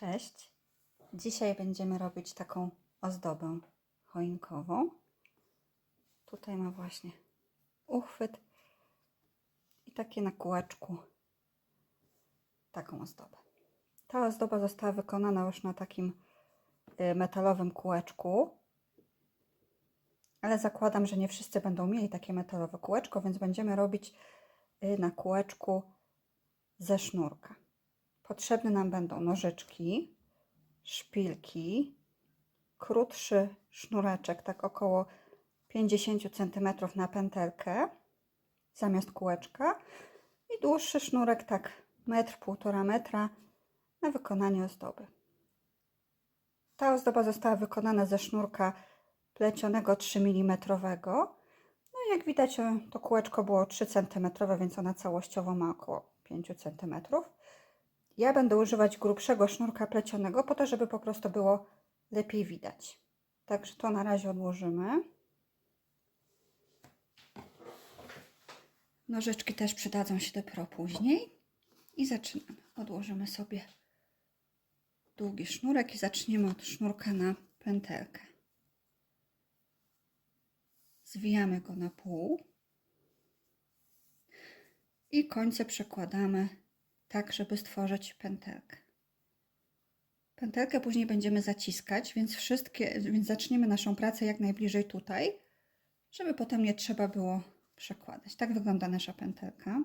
Cześć. Dzisiaj będziemy robić taką ozdobę choinkową. Tutaj ma właśnie uchwyt i takie na kółeczku taką ozdobę. Ta ozdoba została wykonana już na takim y, metalowym kółeczku, ale zakładam, że nie wszyscy będą mieli takie metalowe kółeczko, więc będziemy robić y, na kółeczku ze sznurka. Potrzebne nam będą nożyczki, szpilki, krótszy sznureczek, tak około 50 cm na pętelkę zamiast kółeczka i dłuższy sznurek, tak metr, półtora metra na wykonanie ozdoby. Ta ozdoba została wykonana ze sznurka plecionego 3 mm. No jak widać, to kółeczko było 3 cm, więc ona całościowo ma około 5 cm. Ja będę używać grubszego sznurka plecionego po to, żeby po prostu było lepiej widać. Także to na razie odłożymy. Nożyczki też przydadzą się dopiero później. I zaczynamy. Odłożymy sobie długi sznurek i zaczniemy od sznurka na pętelkę. Zwijamy go na pół i końce przekładamy tak, żeby stworzyć pętelkę. Pętelkę później będziemy zaciskać, więc wszystkie, więc zaczniemy naszą pracę jak najbliżej tutaj, żeby potem nie trzeba było przekładać. Tak wygląda nasza pętelka.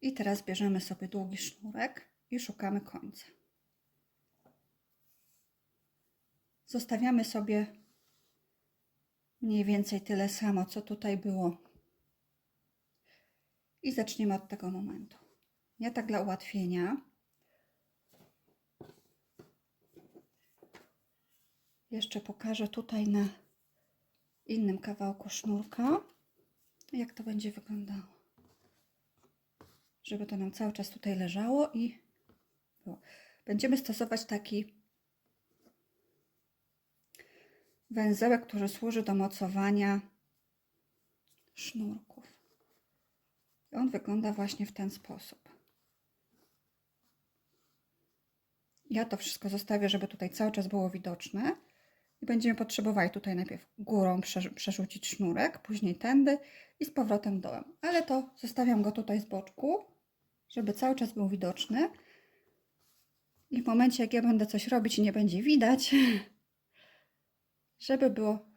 I teraz bierzemy sobie długi sznurek i szukamy końca. Zostawiamy sobie mniej więcej tyle samo, co tutaj było i zaczniemy od tego momentu. Ja tak dla ułatwienia jeszcze pokażę tutaj na innym kawałku sznurka, jak to będzie wyglądało. Żeby to nam cały czas tutaj leżało i było. Będziemy stosować taki węzełek, który służy do mocowania sznurków. On wygląda właśnie w ten sposób. Ja to wszystko zostawię, żeby tutaj cały czas było widoczne. I będziemy potrzebowali tutaj najpierw górą przerzucić sznurek, później tędy i z powrotem dołem. Ale to zostawiam go tutaj z boczku, żeby cały czas był widoczny. I w momencie, jak ja będę coś robić i nie będzie widać, żeby było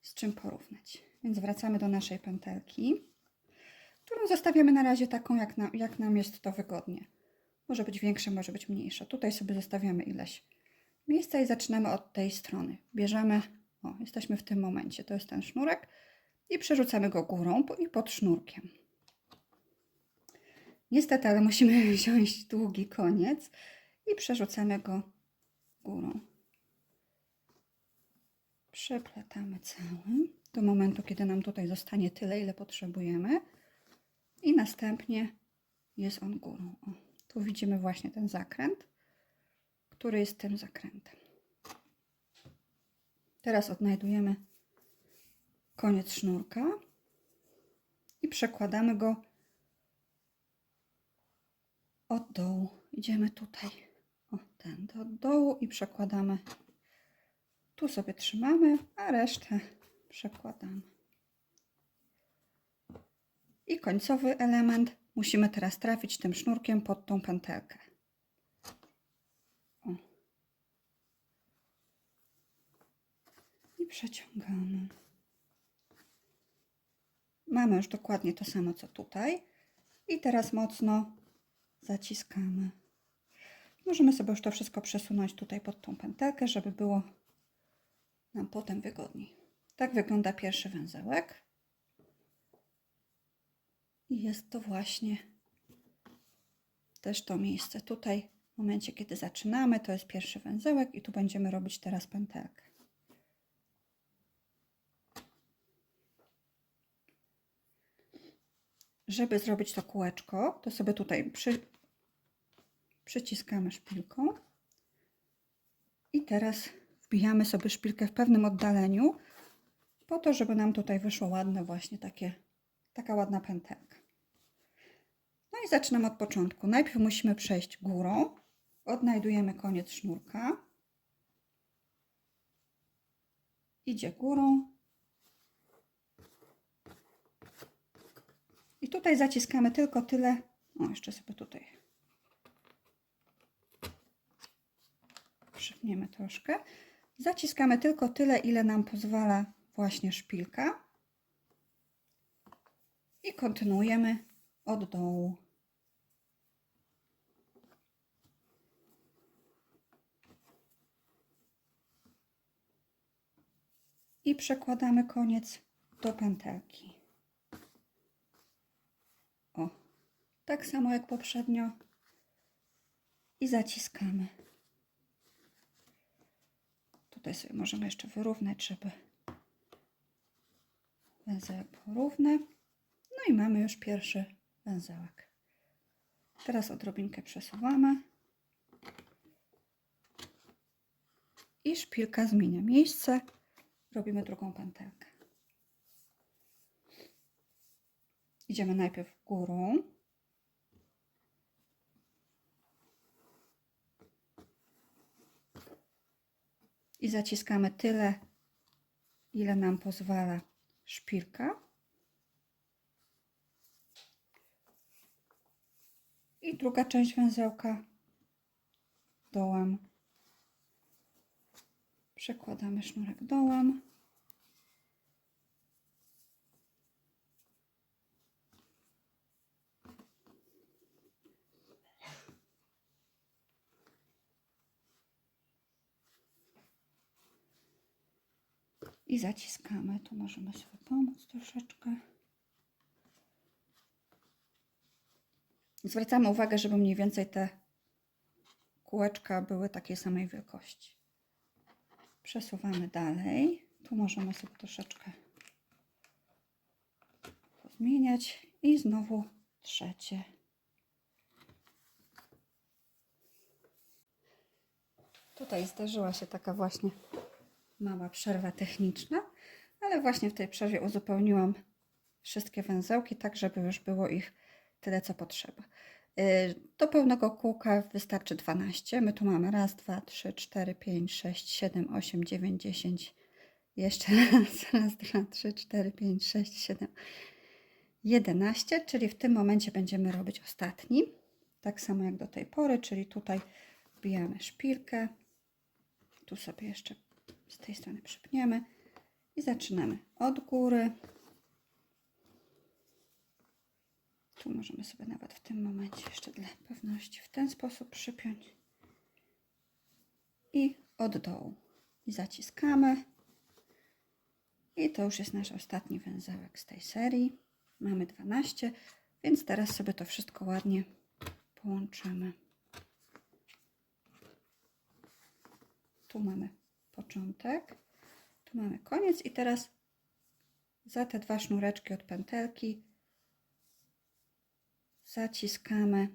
z czym porównać. Więc wracamy do naszej pętelki którą zostawiamy na razie taką, jak, na, jak nam jest to wygodnie. Może być większa, może być mniejsza. Tutaj sobie zostawiamy ileś miejsca i zaczynamy od tej strony. Bierzemy, o, jesteśmy w tym momencie, to jest ten sznurek i przerzucamy go górą i pod sznurkiem. Niestety, ale musimy wziąć długi koniec i przerzucamy go górą. Przeplatamy cały do momentu, kiedy nam tutaj zostanie tyle, ile potrzebujemy następnie jest on górą. O, tu widzimy właśnie ten zakręt, który jest tym zakrętem. Teraz odnajdujemy koniec sznurka i przekładamy go od dołu. Idziemy tutaj, o ten od dołu i przekładamy. Tu sobie trzymamy, a resztę przekładamy. I końcowy element musimy teraz trafić tym sznurkiem pod tą pętelkę. O. I przeciągamy. Mamy już dokładnie to samo co tutaj. I teraz mocno zaciskamy. Możemy sobie już to wszystko przesunąć tutaj pod tą pętelkę, żeby było nam potem wygodniej. Tak wygląda pierwszy węzełek. I jest to właśnie też to miejsce. Tutaj w momencie, kiedy zaczynamy, to jest pierwszy węzełek i tu będziemy robić teraz pętelkę. Żeby zrobić to kółeczko, to sobie tutaj przy, przyciskamy szpilką i teraz wbijamy sobie szpilkę w pewnym oddaleniu po to, żeby nam tutaj wyszło ładne właśnie takie, taka ładna pętelka. No i zaczynam od początku. Najpierw musimy przejść górą Odnajdujemy koniec sznurka. Idzie górą. I tutaj zaciskamy tylko tyle. O, jeszcze sobie tutaj przypniemy troszkę. Zaciskamy tylko tyle, ile nam pozwala właśnie szpilka. I kontynuujemy od dołu. I przekładamy koniec do pętelki. O, tak samo jak poprzednio. I zaciskamy. Tutaj sobie możemy jeszcze wyrównać, żeby węzełek był równy. I mamy już pierwszy węzełek. Teraz odrobinkę przesuwamy. I szpilka zmienia miejsce. Robimy drugą pętelkę. Idziemy najpierw górą. I zaciskamy tyle, ile nam pozwala szpilka. I druga część węzełka dołem. Przekładamy sznurek dołem. I zaciskamy. Tu możemy sobie pomóc troszeczkę. Zwracamy uwagę, żeby mniej więcej te kółeczka były takiej samej wielkości. Przesuwamy dalej. Tu możemy sobie troszeczkę pozmieniać. I znowu trzecie. Tutaj zdarzyła się taka właśnie mała przerwa techniczna, ale właśnie w tej przerwie uzupełniłam wszystkie węzełki, tak żeby już było ich tyle, co potrzeba. Y, Do pełnego kółka wystarczy 12. My tu mamy raz, dwa, trzy, cztery, pięć, sześć, siedem, osiem, dziewięć, dziesięć. Jeszcze raz, raz, dwa, trzy, cztery, pięć, sześć, siedem, jedenaście. Czyli w tym momencie będziemy robić ostatni. Tak samo jak do tej pory, czyli tutaj wbijamy szpilkę. Tu sobie jeszcze z tej strony przypniemy i zaczynamy od góry. Tu możemy sobie nawet w tym momencie jeszcze dla pewności w ten sposób przypiąć. I od dołu. I zaciskamy. I to już jest nasz ostatni węzełek z tej serii. Mamy 12, więc teraz sobie to wszystko ładnie połączymy. Tu mamy początek, tu mamy koniec i teraz za te dwa sznureczki od pętelki zaciskamy.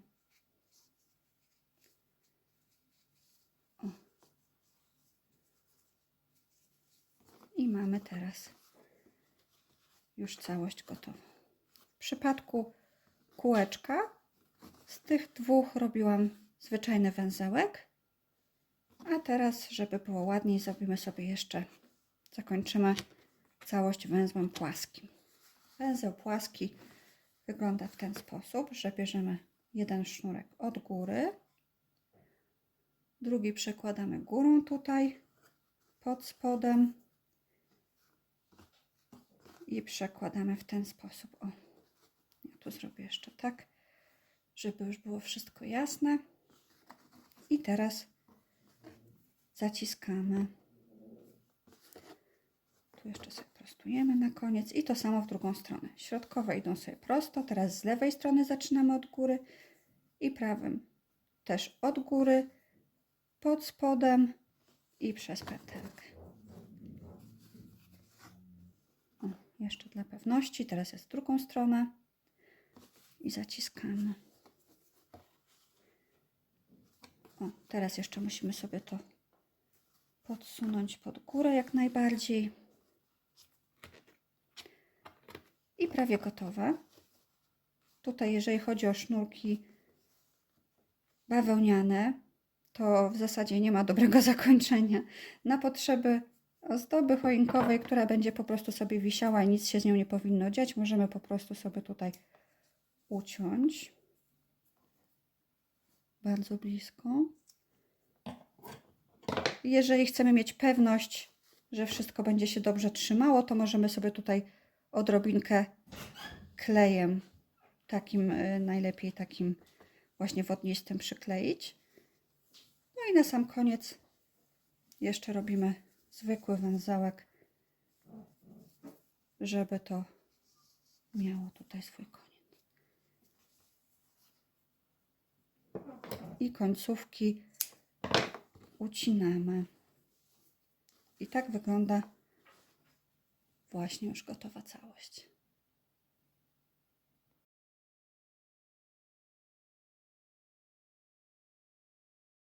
O. I mamy teraz już całość gotową. W przypadku kółeczka z tych dwóch robiłam zwyczajny węzełek. A teraz, żeby było ładniej, zrobimy sobie jeszcze, zakończymy całość węzłem płaskim. Węzeł płaski wygląda w ten sposób, że bierzemy jeden sznurek od góry, drugi przekładamy górą tutaj, pod spodem i przekładamy w ten sposób. O, ja tu zrobię jeszcze tak, żeby już było wszystko jasne. I teraz zaciskamy. Tu jeszcze sobie prostujemy na koniec i to samo w drugą stronę. Środkowe idą sobie prosto, teraz z lewej strony zaczynamy od góry i prawym też od góry, pod spodem i przez pętelkę. O, jeszcze dla pewności, teraz jest drugą stronę i zaciskamy. O, teraz jeszcze musimy sobie to podsunąć pod górę jak najbardziej. I prawie gotowe. Tutaj, jeżeli chodzi o sznurki bawełniane, to w zasadzie nie ma dobrego zakończenia. Na potrzeby ozdoby choinkowej, która będzie po prostu sobie wisiała i nic się z nią nie powinno dziać, możemy po prostu sobie tutaj uciąć. Bardzo blisko. Jeżeli chcemy mieć pewność, że wszystko będzie się dobrze trzymało, to możemy sobie tutaj odrobinkę klejem, takim y, najlepiej takim właśnie wodnistym przykleić. No i na sam koniec jeszcze robimy zwykły węzełek, żeby to miało tutaj swój koniec. I końcówki ucinamy. I tak wygląda właśnie już gotowa całość.